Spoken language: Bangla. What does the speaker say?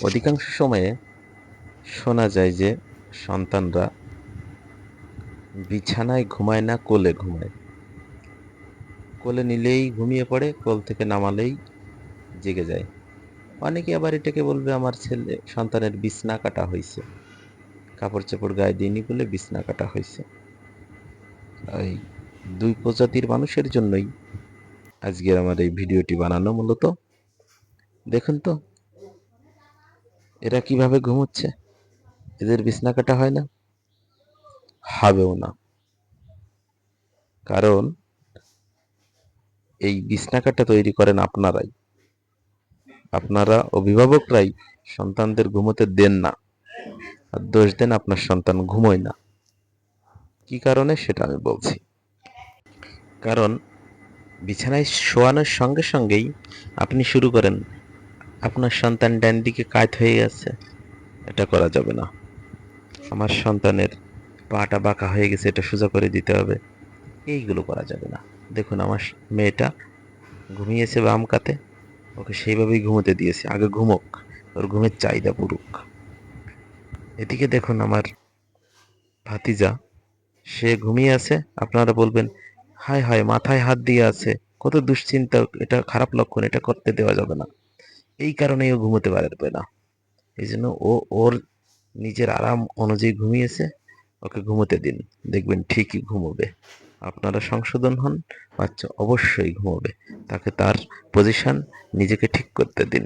অধিকাংশ সময়ে শোনা যায় যে সন্তানরা বিছানায় ঘুমায় না, কোলে ঘুমায়। কোলে নিলেই ঘুমিয়ে পড়ে, কোল থেকে নামালেই জেগে যায়। অনেকে আবার এটাকে বলবে, আমার ছেলে, সন্তানের বিছনা কাটা হয়েছে কাপড় চোপড় গায়ে দিইনি বলে বিছনা কাটা হয়েছে এই দুই প্রজাতির মানুষের জন্যই আজকের আমার এই ভিডিওটি বানানো মূলত। দেখুন তো। এরা কীভাবে ঘুমোচ্ছে? এদের বিছনা কাটা হয় না? হবেও না। কারণ, এই বিছনা কাটা তৈরি করেন আপনারাই। আপনারা অভিভাবকরাই সন্তানদের ঘুমোতে দেন না। আর দোষ দেন আপনার সন্তান ঘুমোয় না। কি কারণে? সেটা আমি বলছি। কারণ, বিছানায় শোয়ানোর সঙ্গে সঙ্গেই আপনি শুরু করেন আপনার সন্তান ডান দিকে কাত হয়ে গেছে, এটা করা যাবে না। আমার সন্তানের পাটা বাঁকা হয়ে গেছে, এটা সোজা করে দিতে হবে। এইগুলো করা যাবে না। দেখুন, আমার মেয়েটা ঘুমিয়েছে বাম কাতে, ওকে সেইভাবেই ঘুমোতে দিয়েছে। আগে ঘুমোক, ওর ঘুমের চাহিদা পুরুক এদিকে দেখুন, আমার ভাতিজা, সে ঘুমিয়ে আছে। আপনারা বলবেন, হায় হায়, মাথায় হাত দিয়ে আছে। কত দুশ্চিন্তা, এটা খারাপ লক্ষণ, এটা করতে দেওয়া যাবে না। এই কারণেই ও ঘুমোতে পারবে না। এই জন্য ও, ওর নিজের আরাম অনুযায়ী ঘুমিয়েছে, ওকে ঘুমোতে দিন। দেখবেন ঠিকই ঘুমোবে। আপনারা সংশোধন হন, বাচ্চা অবশ্যই ঘুমোবে। তাকে তার পজিশন নিজেকে ঠিক করতে দিন।